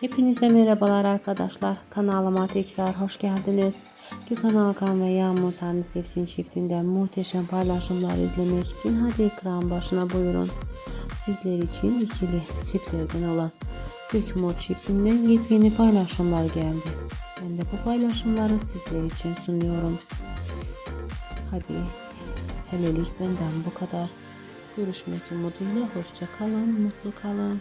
Hepinize merhabalar arkadaşlar. Kanalıma tekrar hoş geldiniz. Gökhan Alkan ve Yağmur Tanrı Sevsin çiftinden muhteşem paylaşımlar izlemek için hadi ekran başına buyurun. Sizler için ikili çiftlerden olan Gökmur çiftinden yepyeni paylaşımlar geldi. Ben de bu paylaşımları sizler için sunuyorum. Hadi helelik benden bu kadar. Görüşmek umuduyla hoşça kalın, mutlu kalın.